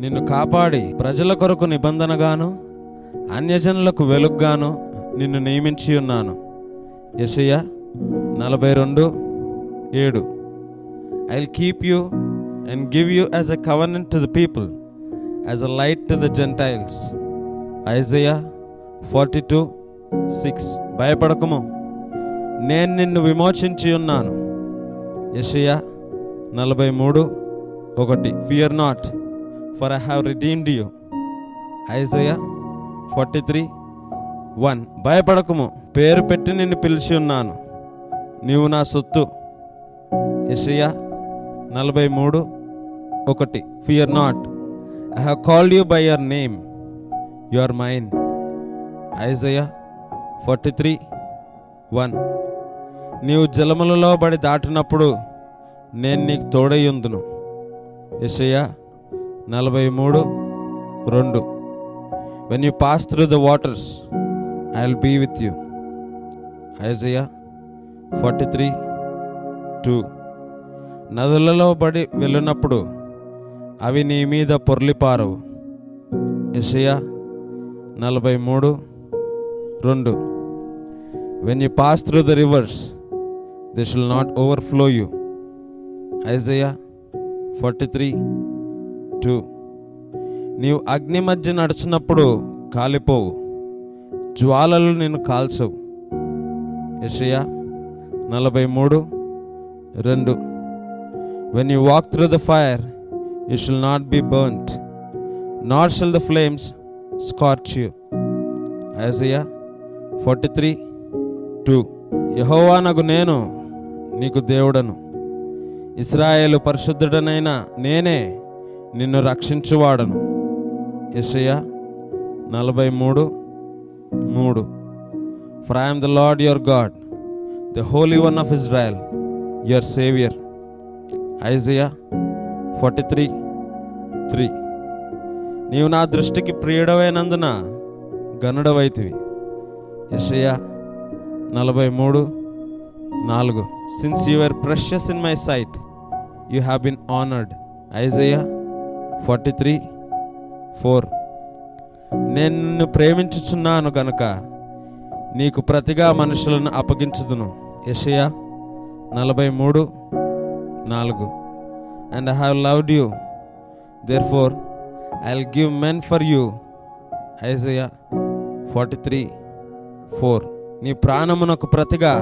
నిన్ను కాపాడి ప్రజల కొరకు నిబంధనగాను అన్యజనులకు వెలుగ్గాను నిన్ను నియమించి ఉన్నాను. యషయ నలభై రెండు ఏడు. I will keep you and give you as a covenant to the people as a light to the gentiles Isaiah forty two six భయపడకము. నేను నిన్ను విమోచించి ఉన్నాను. యషయ నలభై మూడు ఒకటి. Fear not for I have redeemed you Isaiah forty three one భయపడకము. పేరు పెట్టి నిన్ను పిలిచి ఉన్నాను. నీవు నా సొత్తు. ఇషయా నలభై మూడు ఒకటి. Fear not I have called you by your name you are mine Isaiah forty three one నీవు జలములలో బడి దాటినప్పుడు నేను నీకు తోడయ్యుందును యషయా నలభై మూడు రెండు. When you pass through the waters I will be with you Isaiah forty three two నదులలో బడి వెళ్ళినప్పుడు అవి నీ మీద పొర్లిపారవు. ఇషయా నలభై మూడు రెండు. When you pass through the rivers they shall not overflow you Isaiah forty three two నీవు అగ్ని మధ్య నడిచినప్పుడు కాలిపోవు. జ్వాలలు నేను కాల్చవు. యషయా నలభై మూడు రెండు. When you walk through the fire you shall not be burnt not shall the flames scorch you Isaiah forty three two యహోవానగు నేను నీకు దేవుడను. ఇస్రాయేలు పరిశుద్ధుడనైన నేనే నిన్ను రక్షించువాడను. యెషయా నలభై మూడు. మూడు for I'm the Lord your God the holy one of Israel your saviour Isaiah forty three three నీవు నా దృష్టికి ప్రియుడవైనందున గనుడవైతివి యషయా నలభై మూడు నాలుగు since your precious in my sight you have been honoured Isaiah forty three four. నేను నిన్ను ప్రేమించుచున్నాను గనుక నీకు ప్రతిగా మనుషులను అప్పగించుదును. యషయా నలభై మూడు నాలుగు. And I have loved you therefore I will give men for you Isaiah forty three four నీ ప్రాణమునకు ప్రతిగా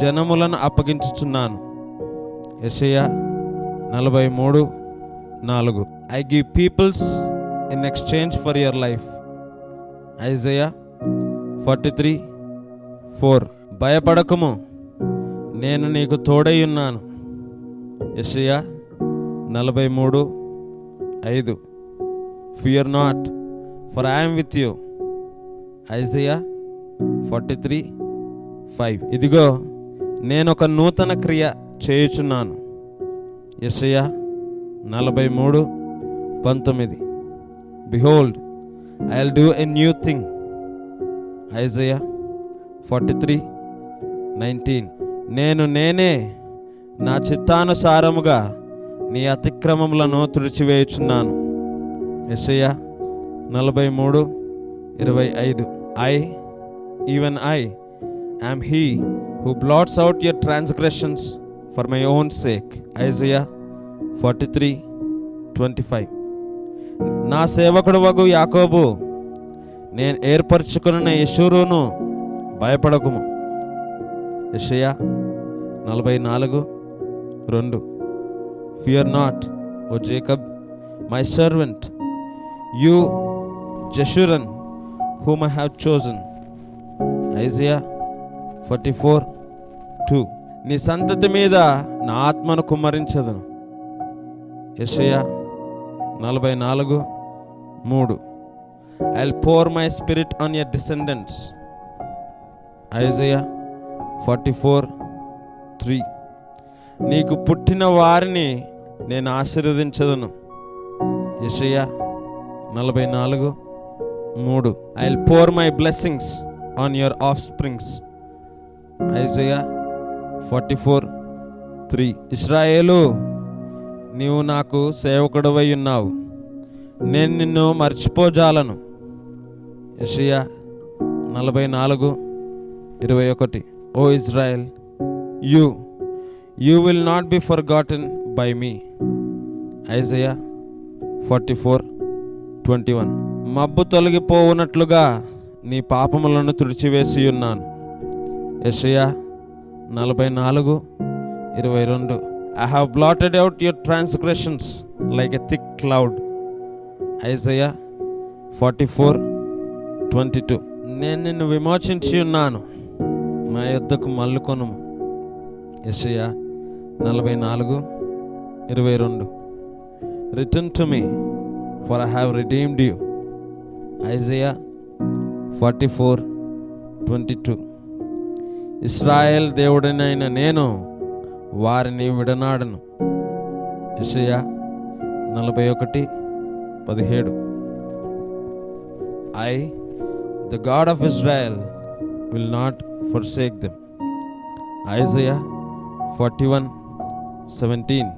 జనములను అప్పగించుచున్నాను. యషయా నలభై మూడు నాలుగు. I give peoples in exchange for your life Isaiah forty three four భయపడకము. నేను నీకు తోడై ఉన్నాను. యషయా నలభై మూడు ఐదు. Fear not for I'm with you Isaiah forty three five ఇదిగో నేను ఒక నూతన క్రియ చేయుచున్నాను. యషయా నలభై మూడు పంతొమ్మిది. Behold I will do a new thing Isaiah forty three nineteen నేను నేనే నా చిత్తానుసారముగా నీ అతిక్రమములను తుడిచివేయుచున్నాను. యెషయా నలభై మూడు ఇరవై ఐదు. I even I am he who blots out your transgressions for my own sake Isaiah forty three twenty five నా సేవకుడు వగు యాకోబు. నేను ఏర్పరచుకున్న యశూరును భయపడకుము. యషయా నలభై నాలుగు రెండు. Fear not O Jacob my servant you Jeshurun whom I have chosen Isaiah forty four two నీ సంతతి మీద నా ఆత్మను కుమ్మరించదును. యషయా నలభై నాలుగు మూడు. I pour my spirit on your descendants Isaiah forty four three నీకు పుట్టిన వారిని నేను ఆశీర్వదించదును. ఇషయా నలభై నాలుగు మూడు. I pour my blessings on your offsprings Isaiah forty four three ఇస్రాయేలు నీవు నాకు సేవకుడవై ఉన్నావు. నేను నిన్ను మర్చిపోజాలను. యషియా నలభై నాలుగు ఇరవై ఒకటి. O Israel you you will not be forgotten by me. Isaiah forty four twenty one. మబ్బు తొలగిపోవునట్లుగా నీ పాపములను తుడిచివేసి ఉన్నాను యషయా నలభై నాలుగు ఇరవై రెండు. I have blotted out your transgressions like a thick cloud Isaiah forty four twenty two. నేను నిన్ను విమోచించి ఉన్నాను. మా యుద్ధకు మల్లుకొను యషయా నలభై నాలుగు ఇరవై రెండు. Return to me for I have redeemed you Isaiah forty four twenty two. Israel దేవుడినైన నేను వారిని విడనాడను. ఇషయా నలభై ఒకటి పదిహేడు. I the God of Israel will not forsake them Isaiah forty one seventeen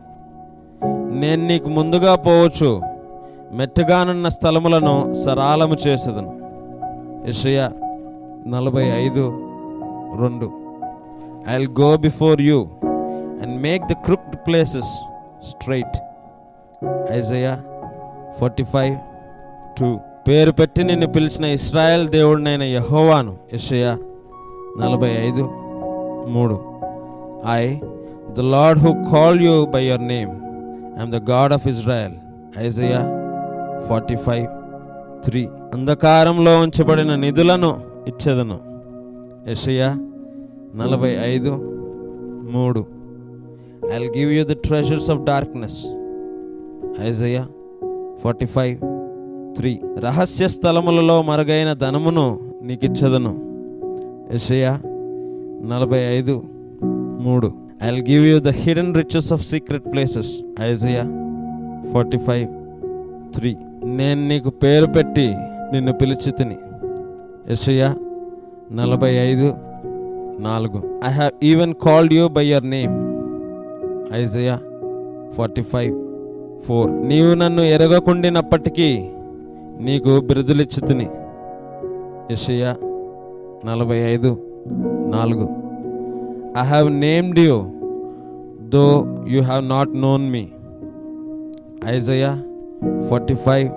నేను నీకు ముందుగా పోవచ్చు. మెట్టగానున్న స్థలములను సరాలము చేసేదను. ఇషయా నలభై ఐదు రెండు. I will go before you and make the crooked places straight Isaiah forty five two పేరు పెట్టి నిన్ను పిలిచిన ఇస్రాయెల్ దేవుడినైన యహోవాను. యషయా నలభై ఐదు మూడు. I the Lord who call you by your name. I'm the God of Israel. Isaiah forty five three. అంధకారంలో ఉంచబడిన నిధులను ఇచ్చేదను. యషయా నలభై ఐదు మూడు. I give you the treasures of darkness. Isaiah forty five three. రహస్య స్థలములలో మరుగైన ధనమును నీకిచ్చదను. యషయా నలభై ఐదు మూడు. I give you the hidden riches of secret places Isaiah forty five three. నేను నీకు పేరు పెట్టి నిన్ను పిలిచి తిని. యషయా నలభై ఐదు నాలుగు. I have even called you by your name Isaiah forty five four. నీవు నన్ను ఎరగకుండినప్పటికీ నీకు బిరుదులిచ్చుతుని. యషయ నలభై ఐదు నాలుగు. I have named you though you have not known me Isaiah forty five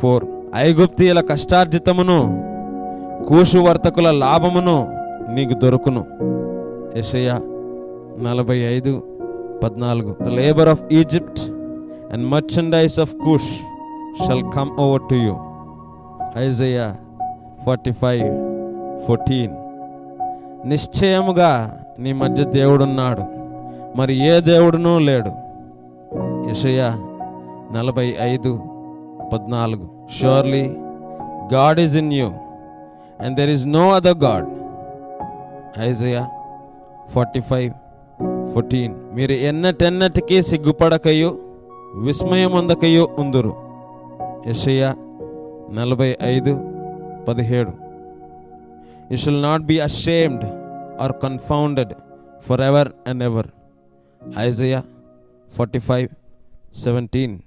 four ఐగుప్తీయుల కష్టార్జితమును కూషు వర్తకుల లాభమును నీకు దొరుకును. యషయ నలభై ఐదు పద్నాలుగు. The labour of Egypt and merchandise of Cush shall come over to you Isaiah forty five fourteen నిశ్చయముగా నీ మధ్య దేవుడున్నాడు మరి ఏ దేవుడునూ లేడు. యషయా నలభై ఐదు పద్నాలుగు. Surely God is in you and there is no other God Isaiah forty five fourteen మీరు ఎన్నటెన్నటికీ సిగ్గుపడకయో విస్మయమందకయో ఉందురు. యషయా నలభై ఐదు పదిహేడు. You shall not be ashamed or confounded for ever and ever Isaiah forty five seventeen